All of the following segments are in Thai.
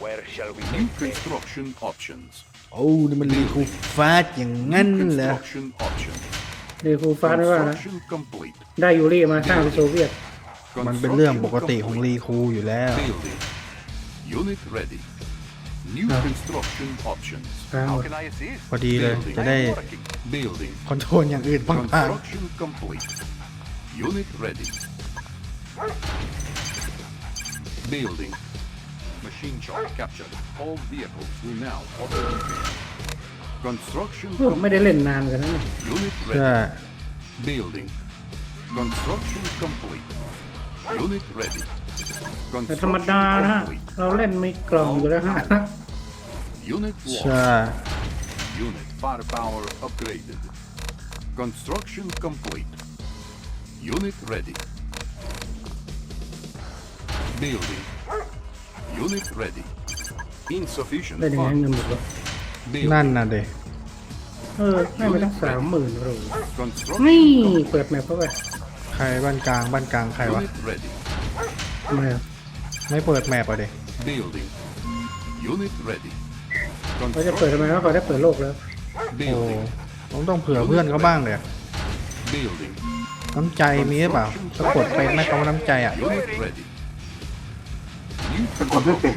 Where shall we take Construction options. โอ้นี่มันรีคูฟาสอย่างงั้นเหรอ Construction options. ดีคูฟ้าด้วยว่านะ Construction complete. ได้ยูรีมาสร้างเป็นโซเวียตมันเป็นเรื่องปกติของรีคูอยู่แล้ว Building. Unit ready. New construction options. แปลหม How ด can I assist? พอดีเลย Building. จะได้ I'm working. Building. คอนโทรลอย่างอื่นบ้าง Construction complete. Unit ready. Building. machine charge captured. All vehicles will now auto repair. Construction complete. unit ready. Building. Construction complete. Unit ready. Construction complete. Unit lost. Unit firepower upgraded. Construction complete. Unit ready. Building. Unit ready. Insufficient ได้ยังไงเงินหมดแล้วนั่นน่ะเด็กเออไม่ไปตั้งสามหมื่นรอ c นี่เปิดแมปเข้าไปใครบ้านกลางบ้านกลางใครวะไม่ไม่เปิดแมปอ่ะเด็กเขาจะเปิดทำไมวะเขาได้เปิดโลกแล้วโอ้ต้องต้องเผื่อเพื่อนเขาบ้างเลยน้ำใจมีหรือเปล่าสะกดเป็นไหมคำว่าน้ำใจอ่ะกดไม่เป็น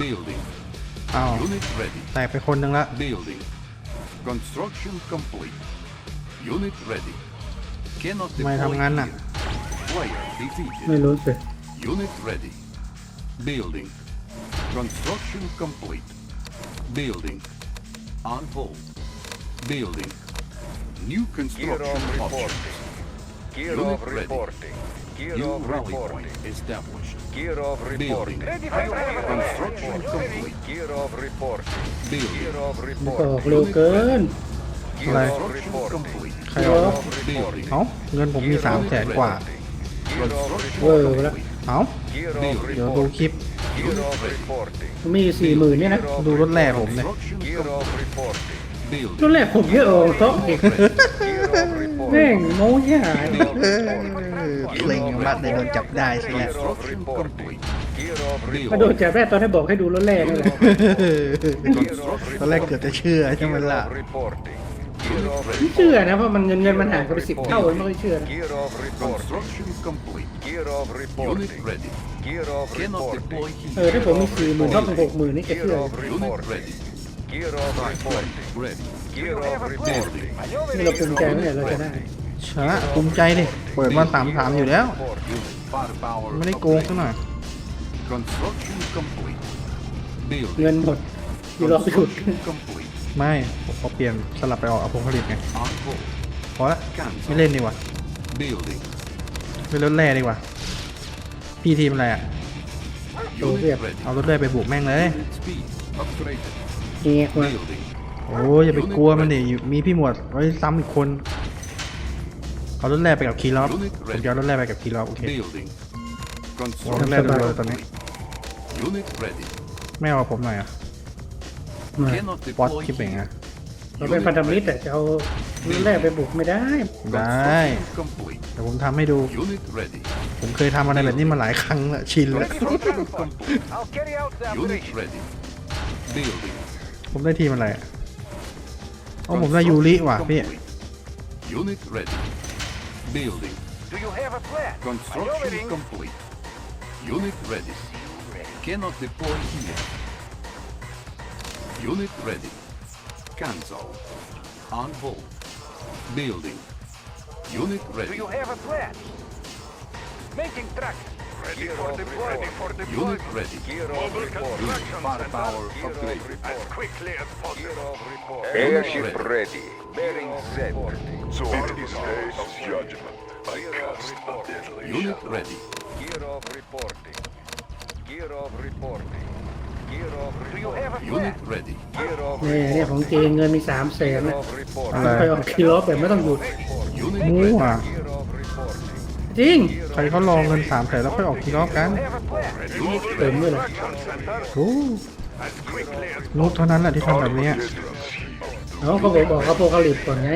building oh. unit ready building construction complete unit ready cannot ทำไม deploy unit ready building construction complete building on hold building new construction of options reporting. Gear Unit reporting. Kiro rally point established. Kirov reporting. Construction complete. Kirov reporting. Kirov มันก็ออกเร็ว reporting. เกิน Kirov reporting. ใครวะ Kirov reporting. เอ้าเงิน ผมมีสามแสนกว่า Kirov เวอ reporting. ร์ไปแล้วเอ้า Kirov เดี๋ยวดู reporting. คลิป Kirov reporting. มีสี่หมื่นเนี่ยนะ ดู รถแรกผม เนี่ย Construction Kirov reporting. ร building. ถแรกผมเยอะโอ้โต๊ะ Kirov แม่ง reporting. โม้ยหาย Kirov reporting. เพลงมัดเโดนจับได้ใช่ไหมมาโดนจับแรกตอนให้บอกให้ดูรถแรกลตอนแรกเกือบจะเชื่อใช่ไหมล่ะไม่เชื่อนะเพราะมันเงินเงินมันห่างกันไปสิบเท่าไม่ค่อยเชื่อนะเออถ้าผมมีสี่หมื่นเท่ากับหกหมื่นนี่จะเชื่อนี่เราภูมิใจไหมเราจะได้ชนะภูมิใจดิเปิดมาสามสามอยู่แล้ว ไม่ได้โกงซะหน่อยเงินหมดอยู่รอหุดไม่ผมขอเปลี่ยน สลับไปออกอพงผลิตไงพอละไม่เล่นดีกว่าไม่ถลแร่ดีกว่าพี่ทีมอะไรอ่ะเอารถแร่ไปบุกแม่งเลยเ้ยโอ้ย อย่าไปกลัวมันดิมีพี่หมวดไว้ซ้ำอีกคนเอารถแร่ไปกับคีรอบผมจะเอารถแร่ไปกับคีรอบโอเค b u i l d i n รถไปเลยตอนนี้ไม่เอาผมหน่อยอ่ะป๊อตคิดเป็นไงเราเป็นพันธมิตรแต่จะเอารุนแรกไปบุกไม่ได้ ได้แต่ผมทำให้ดู ผมเคยทำอะไรแบบนี้มาหลายครั้งและชินแล้วผมได้ทีมอะไรอ๋อผมได้ยูริว่ะพี่ Building. Do you have a plan? Construction complete. Unit ready. ready. Cannot deploy here. Unit ready. Cancel. On hold. Building. Unit ready. Do you have a plan? Making track. Ready for deployment. Ready for deployment. Unit ready. Gear of Mobile report. Unit firepower upgraded. As quickly as possible. Gear of report. Airship ready. Bearing Z. So it is day of judgment. I cast a deadly Unit ready. Gear of reporting. Gear of reporting. นี่เนี่ยผมเกงเงินมีสามแสนนะไม่ค่อยออกคิวแบบไม่ต้องหยุดมั่วจริงใครเขาลองเงินสามแสนแล้วค่อยออกทีนอกกันเต็มเลยหรอโอ้ลูกเท่านั้นแหละที่ทำแบบนี้เเขาบอกบอกเขาโปรกลิปก่อนไง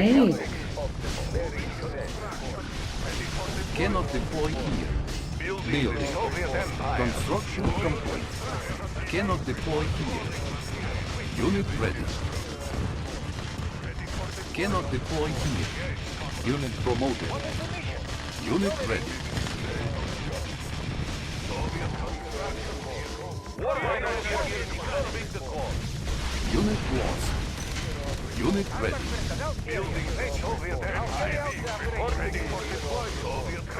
เ Unit ready. Warrior Unit lost. Unit ready. Building HOV attack.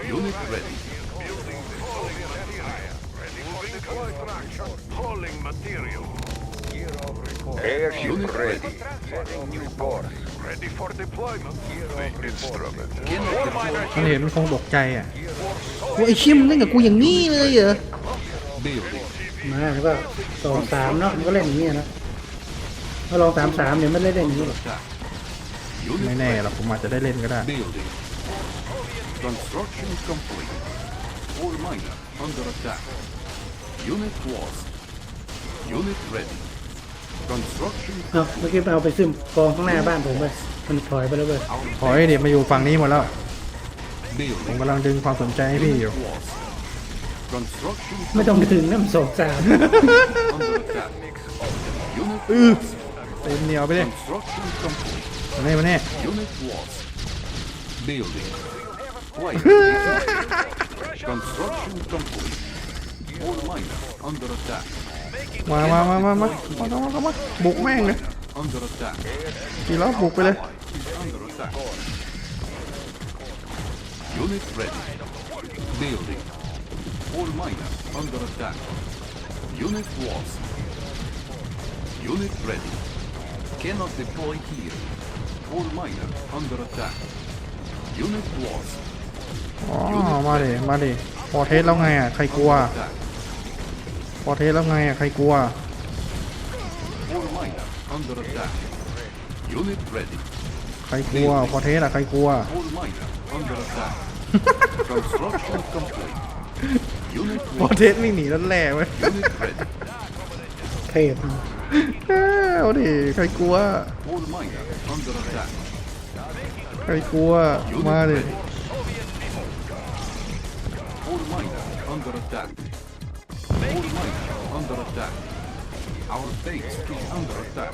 Unit ready. Building Soviet material. Moving construction. Hauling material. Airship ready. Setting new course. r e นมันเห็นมันคงตกใจอ่ะโอ้ยไอ้ชิมเล่นกับกูอย่างนี้เลยเหรอมาแล้วก็สองสามเนาะมันก็เล่นอย่างนี้นะถ้าลองสามสามเนี่ยมันเล่นได้อย่างนี้หรอกไม่แน่หรอกผมอาจจะได้เล่นก็ได้เอาเมื่อกี้เอาไปซึมกองข้างหน้าบ้านผมไป มันถอยไปแล้วเลยถอยเดี๋ยวมาอยู่ฝั่งนี้หมดแล้วผมกำลังดึงความสนใจให้พี่อยู่ ไม่ต้องถึงน้ำสกงสาอืออเต็มเหนียวไปเลยมาเน่มาเนีฮ่าฮ่าฮ่าฮ่าฮ่าฮ่าฮ่าฮ่าฮ่าฮ่าฮ่าฮ่าฮ่มามามามามามา มามามา บุกแม่งเลยกี่รอบบุกไปเลยยูอมน์ดอรยวมาเด c อ๋อมาดิมาดิพอเทสแล้วไงอ่ะ ใครกลัวพอเทแล้วไงอ่ะใครกลัว ใครกลัวพอเทอ่ะใครกลัวพอเทสไม่หนีแล้วแหล่ไหยเทสเอ้ดิใครกลัว ใครกลัว มาเลย under attack. Our base is under attack.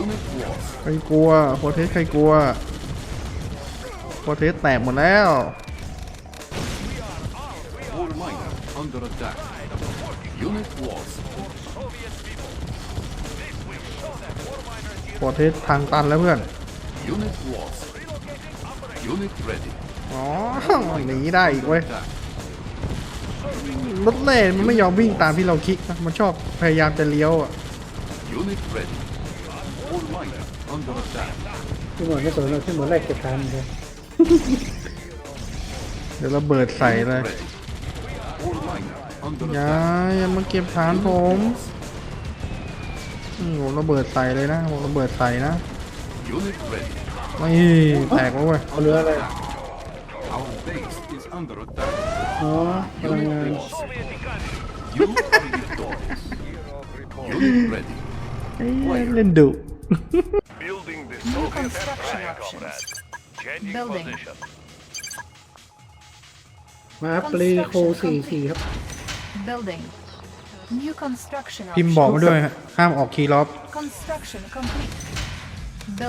Unit lost. ใครกลัวโพเทสใครกลัวโพเทสแตกหมดแล้ว All miner under attack. Unit lost. โพเทสทางตันแล้วเพื่อน Unit lost. Unit ready. อ๋อหนีได้อีกเว้ย Attack. รถเล่มันไม่ยอมวิ่งตามที่เราคิดนะมันชอบพยายามจะเลี้ยวอ่ะที่เหมือนไม่สนเราที่เหมือนแรเก็บทันเลย เดี๋ยวเราเบิดใส่เลย อย่าอย่ามาเก็บฐานผมผมราเบิดใส่เลยนะผมราเบิดใส่นะ ไม่แตกแล้วเว้ย เอาเรืออะไร under attack. อ๋อพลังงาน You are victorious. Unit ready. เอ้ยเล่นดุ Building the New Soviet construction Empire, options. comrade. Changing Building. position. มาปลีโคสี่สี่ครับ Building. New construction พิมพ์บอกมาด้วยฮะห้ามออกคีย์ล็อบ options. Construction complete.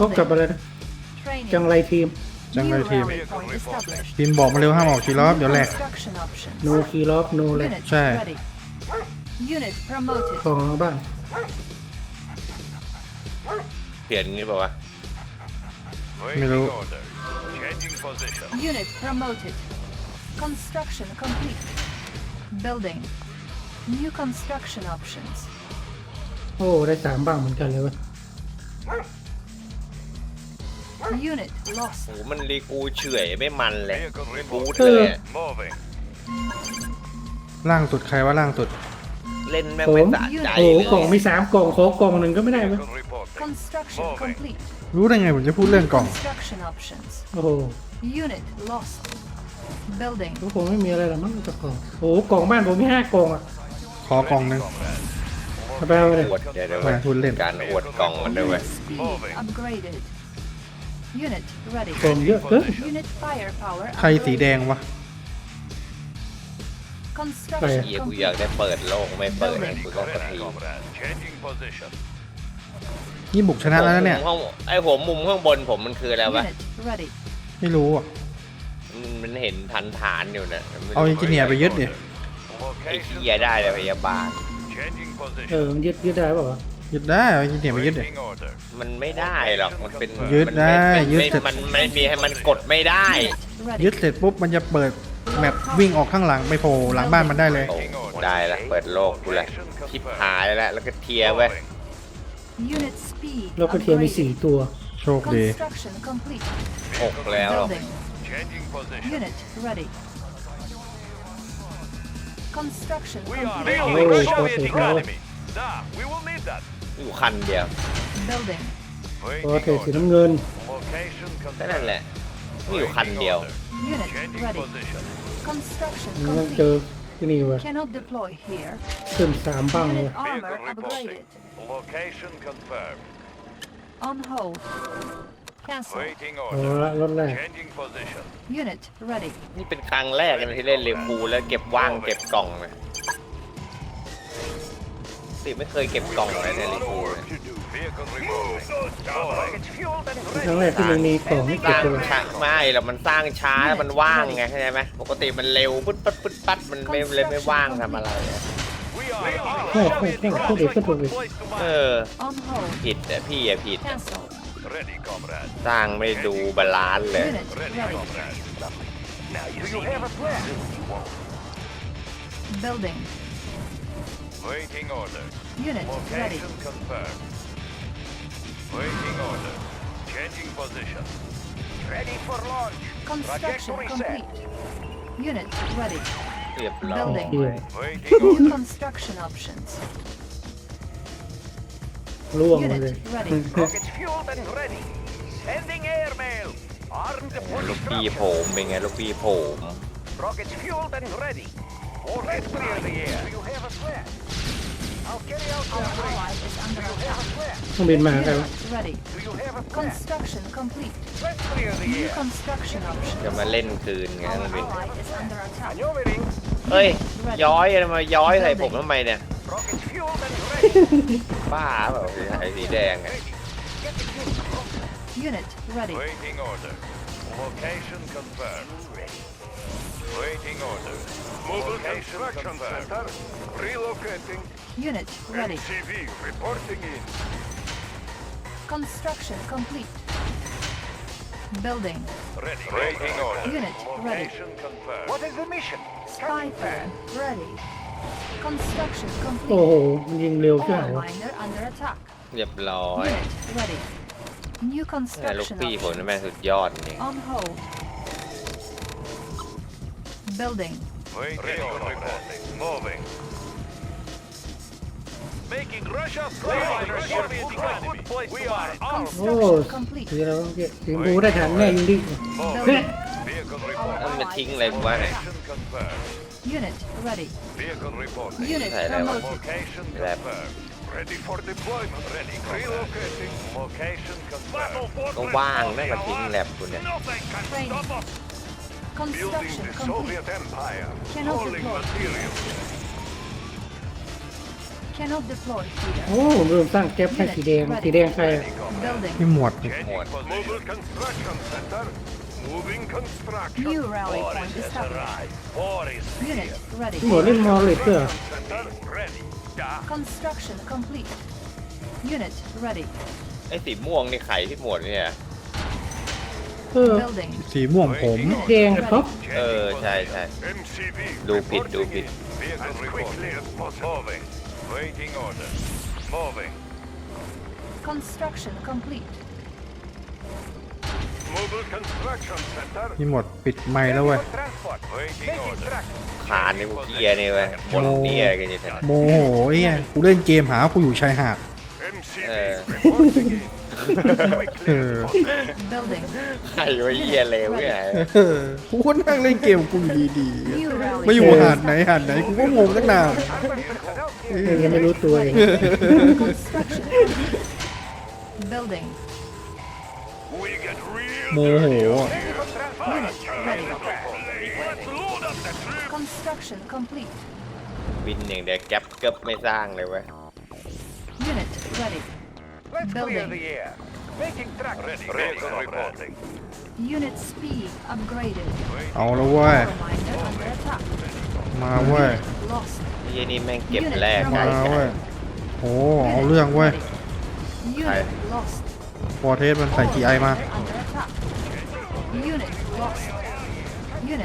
พบกับอะไร Building. นะ Training. จังไรทีมจังเลยทีม ทีมบอกมาเร็วห้ามออกคีรอบเดี๋ยวแหลก no คีรอบ no แหลกใช่ของบ้านเปลี่ยนงี้ป่าวะไม่รู้ unit promoted construction complete building new construction options โอ้ได้สามบ้างเหมือนกันเลยวะโอ้โห มันรีกูเฉอยไม่มันเลยรูเลยล่างสุดใครว่าล่างสุดเล่นแม่งไม่สะใจโอ้โหกล่องมีสามกล่องโค้กล่องหนึ่งก็ไม่ได้ไหมรู้ได้ไงผมจะพูดเรื่องกล่อง โอ้โหก็คงไม่มีอะไรหรอกมั้งกจะกล่องโอ้โห กล่องบ้านผมมีห้ากล่องอ่ะขอกล่องหนึ่งาไปเอาไปเลยอวดวเเ้ล่นการอวดกล่องมันด้วยเ n i t มเยอะเกินใครสีแดงวะไอ้เียกูอยากได้เปิดโลกไม่เปิดไอ้กูก็กระทีนี่บุกชนะแล้วเนี่ย ไอ้ผมมุมข้างบนผมมันคืออะไรวะ ไม่รู้อ่ะ มันเห็นฐานฐานๆอยู่นะเอาอินจเนียร์ไปยึดเนี่ยไอ้เกียได้เลยพยาบาล เออยึดยึดได้ป่าววะยึดได้อยึดเนี่ยไปยึดเดียมันไม่ได้หรอกมันเป็นยึดได้ยึดเสร็จมันไม่มีให้มันกดไม่ได้ยึดเสร็จปุ๊บมันจะเปิดแมปวิ่งออกข้างหลังไปโผล่หลังบ้านมันได้เลยได้ได้ละเปิดโลกกูเลยทิบหายแล้วแล้วก็เทียร์เว้ยแล้วก็เทียร์มีสี่ตัวโชคดีหกแล้วหรอก b u i โอ้โหอ้โอยู่คันเดียวโอเคสีน้ำเงิน แค่นั้นแหละมีอยู่คันเดียวัเจอที่นี่วะซึ่งสามบ้างเลยเอะรถแรกนี่เป็นครั้งแรกที่เล่นเรือปูแล้วเก็บว่างเก็บกล่องเลยสิไม่เคยเก็บกล่องอะไรในรีฟูลเลยทั้งแรกที่มันมีกล่องไม่สเก็บร้างช้าไม่หรอกมันสร้างช้ามันว่างไง เข้าใจไหมปกติมันเร็วปุ๊ดปั๊ดปุ๊บปั๊ดมันไม่เลยไม่ว่างทำอะไรอะใช่ใช่ใช่พูดเิยดเลเออผิดอะพี่อะผิด สร้างไม่ดูบาลานซ์เลย Building. Waiting order. Unit Location ready. confirmed. Waiting order. Changing position. Ready for launch. Construction complete. Unit ready. Building. Yeah. Waiting orders. Construction options. รู้ว่ามันเลย Unit ready. Rockets fueled and ready. Sending air mail. Armed ลูก push พี่ผม structure. เป็นไงลูกพี่ผม Rockets fueled and ready. Warhead clear the air. Do you have a threat? เครื่องบินมาแล้ว Ready. Construction complete. New construction เดี๋ยว options. มาเล่นคืนไง Our มันเป็น ally is under attack. เฮ้ยย้อยอะไรมาย้อยใส่ผมทำไมเนี่ย Unit ready. Waiting order. Location confirmed. Waiting orders. Mobile Location construction confirmed. center. Relocating. Unit ready. CV reporting in. Construction complete. Building. Ready. Waiting order. Unit ready. Location confirmed. What is the mission? Spy ready. Construction complete. Oh, All เรียบร้อย ready. New construction options. On hold. Building. on Moving. Making Russia proud We are armed. Construction complete. Oh, Vehicle reporting. Unit ready. Vehicle Unit promoted. Location confirmed. Ready for deployment. Ready. Relocating. Location confirmed. ก็ว่างแม่งมาทิ้งแลบกูเนี่ย Building Construction the complete. Soviet Empire. Cannot Hauling deploy. material. Cannot deploy. Leader. โอ้ผมลืมตั้งแก๊ปให้สีแดงสีแดงใคร Ready, comrade. Building. พี่หมวด Changing What? Mobile construction center. Moving construction. New rally War point is established. arrived. War is Unit ready. เหมือนเล่นมอลเลตเตอร์ Construction center ready. Construction complete. Unit ready. ไอ้สีม่วงนี่ไข่ที่หมวดเนี่ยเออสีม่วงผมแดงครับเออใช่ใช่ดูผิดดูผิด pit. Construction complete. นี่หมดปิดไม้แล้วเว้ยขาในกูเกียร์นี่เว้ยมดเกียร์กันอยู่แถวนโมโหไอ้ยกูเล่นเกมหากูอยู่ชายหาดอเใครวะเกียร์เลวเนี่ยกูนั่งเล่นเกมกูอยู่ดีๆไม่อยู่หาดไหนหาดไหนกูก็งงตั้งนานยังไม่รู้ตัวเองโมโหอ่ะ Construction complete. วินอย่างเดียวแก๊ปเกือบไม่สร้างเลยเว้ย Unit ready. Let's clear Building. the air. Making track. Ready, ready, reporting. Unit speed upgraded. เอาแล้วเว้ย Miner under attack. มาเว้ย Lost. ยี่นี่แม่งเก็บแรกมาไงเว้ยโหเอาเรื่องเว้ย Unit lost. วอเทสมันใส่กีไอมาอ่ยิงรถแรกรถ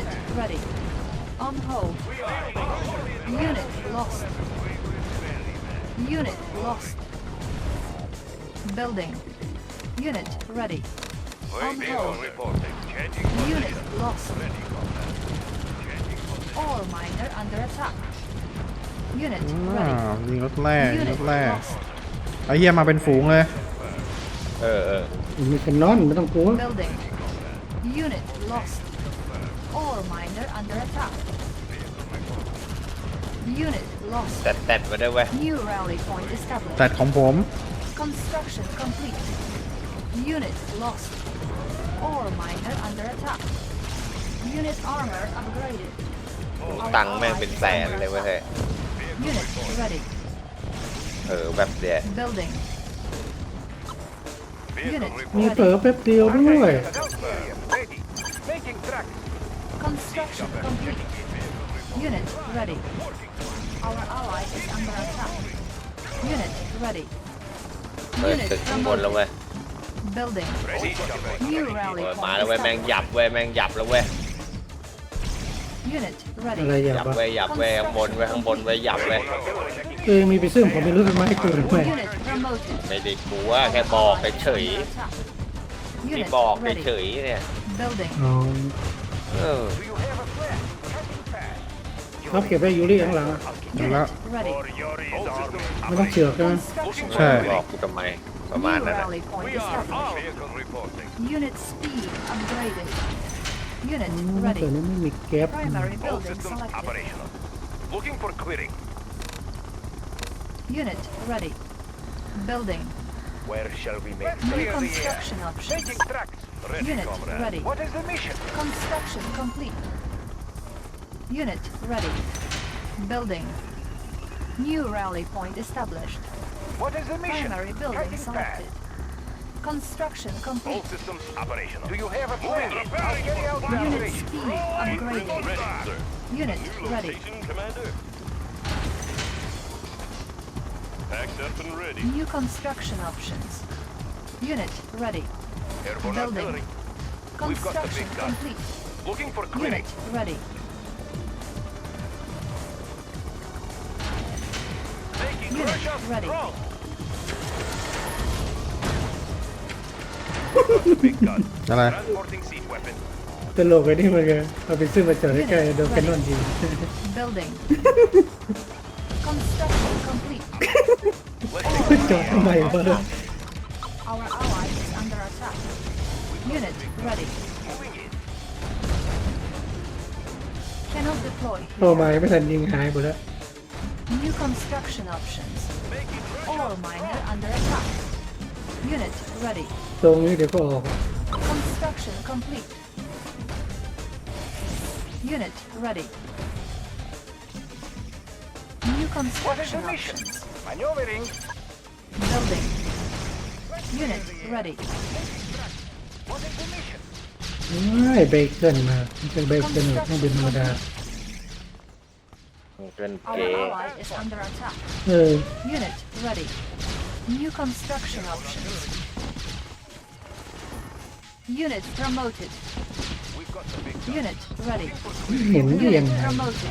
แรกไอ้เหี้ยมาเป็นฝูงเลยเออเออมีกันนอนไม่ต้องกลัว Building. Unit lost. All miner under attack. Unit lost. แตดแตดมาด้วยเว้ย New rally point แฟ established. ดของผม Construction complete. Unit lost. All miner under attack. Unit armor upgraded. ตังค์แม่งเป็นแสนเลยเว้ย Unit ready. เออแบบเดียว Building. มีเผลอแป๊บเดียวด้วยเฮ้ยตึกข้างบนแล้วเว้ยมาแล้วเว้ยแมงหยับเว้ยแมงหยับแล้วเว้ยหยับเวะหยับเว้ยข้างบนเว้ยข้างบนเว้ยหยับเว้ยเออมีไปซื้อผมไม่รู้ทำไมกูหรือไงไม่ได้กลัวแค่บอกไปเฉยที่บอกไปเฉยเนี่ยเราเก็บไปยูรี่ข้างหลังอะแล้วไม่ต้องเชือกใช่ไหมใช่บอกกูทำไมประมาณนั้นะแต่เนี่ไม่มีแก๊ป Building. Where shall we make New construction options. Making tracks. Ready, Unit comrade. ready. What is the mission? Construction complete. Unit ready. Building. New rally point established. What is the mission? Primary building Cutting selected. Path. Construction complete. All systems operational. Do you have a plan? Unit speed upgraded. Ready, sir. Unit ready. Commander. Packed up and ready. New construction options. Unit ready. Airborne Building. Construction complete. Looking for clinic. Unit ready. Making Unit Russia ready. strong. big gun. อะไร Transporting siege weapon. ตลกไอ้นี่มันเลยเอาไปซื้อมาจอดใกล้ๆโดนแคนนอนยิง Building. จอดทำไมวะ Our ally is under attack. Unit ready. Oh New construction options. All miner under attack. Unit ready. So go. Construction complete. Unit ready. New construction options. Maneuvering. Building. Unit ready. bacon. Alright เบรกเกินมามันเป็นเบรกเกินเครื่องบินธรรมดาเป็นเก๋ uh, Our ally is under attack. เออ uh, Unit ready. New construction options. Unit promoted. Unit ready. เห็นได้ยัง Unit ไง promoted.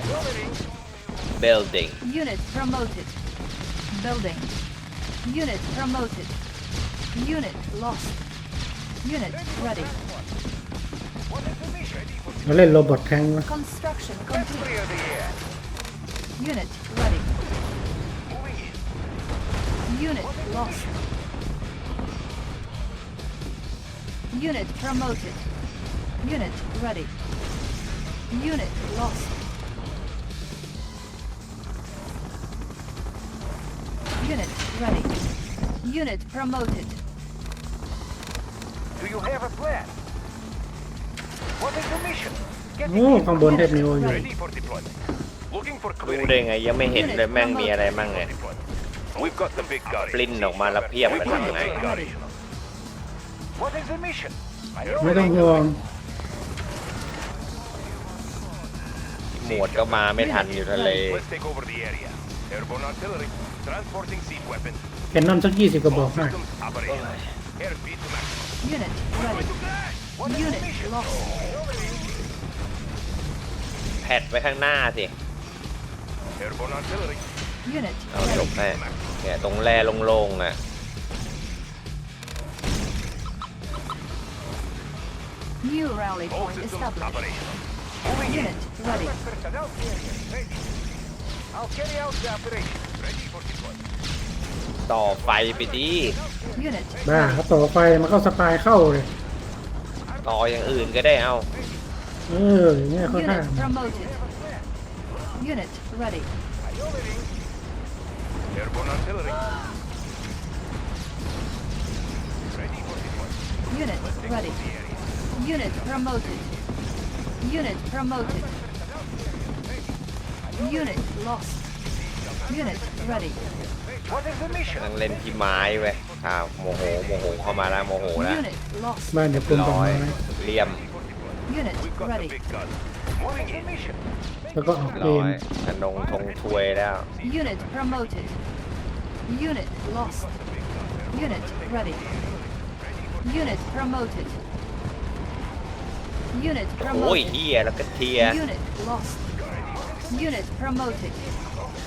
building Unit promoted. Building. Unit promoted. Unit lost. Unit ready. What is è il robot Kang. Construction complete. Unit ready. Unit lost. Unit promoted. Unit ready. Unit lost. Unit ready. Unit promoted. Do you have a plan? What is the mission? โอ้ข้างบนเทพนิวอยู่ Ready for deployment. Looking for รู้ clearing. ได้ไงยังไม่เห็นเลยแม่งมีอะไรมั่งเลย We've got the big gun. ปลิ้นออกมาแล้วเพียบไป We've ทำ got ไง the big gun. What is the mission? I ไม่ต้องห่วงหมวดก็มาไม่ทันอยู่ทะเล Let's take over the area. Airborne artillery. เแ็นน้ำสักยี่สิบกระบอกมากแผดไปข้างหน้าสิเอาจบแน่แกตรงแรงลงๆอ่ะเอาต่อไฟไปดีมาต่อไฟมันก็สปายเข้าเลย ต่ออย่างอื่นก็ได้เอาเออเนี่ยเขาท่าูนิตเร็ดดี้ยูนิต lost กำลังเล่นที่ไม้เว้ยอ้าโมโห โมโหเข้ามาแล้ว โมโหแล้วแม่เนี่ยปืนตรงไหเลี่ยมแล้วก็ออกเกมฉันลงทงถวยแล้วโอ้ยเฮียแล้วก็เทีย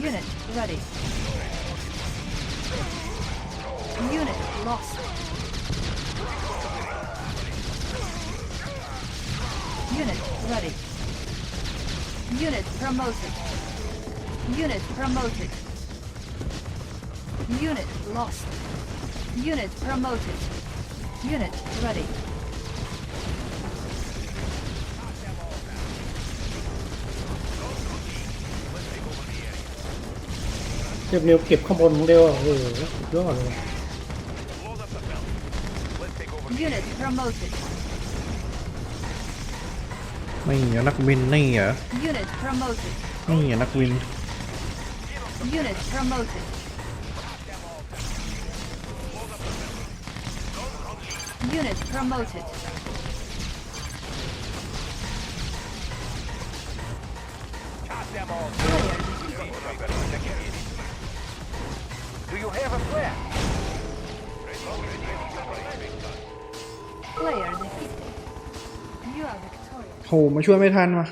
Unit ready. Unit lost. Unit ready. Unit promoted. Unit promoted. Unit lost. Unit promoted. Unit ready. เก็บเนียวเก็บข้างบนเร็ยวเออเยอะเลยไม่เหรอนักวินนี่เหรอนี่เหรอนักวินเ Do you have a plan? Player defeated. You are victorious. โหมาช่วยไม่ทันมา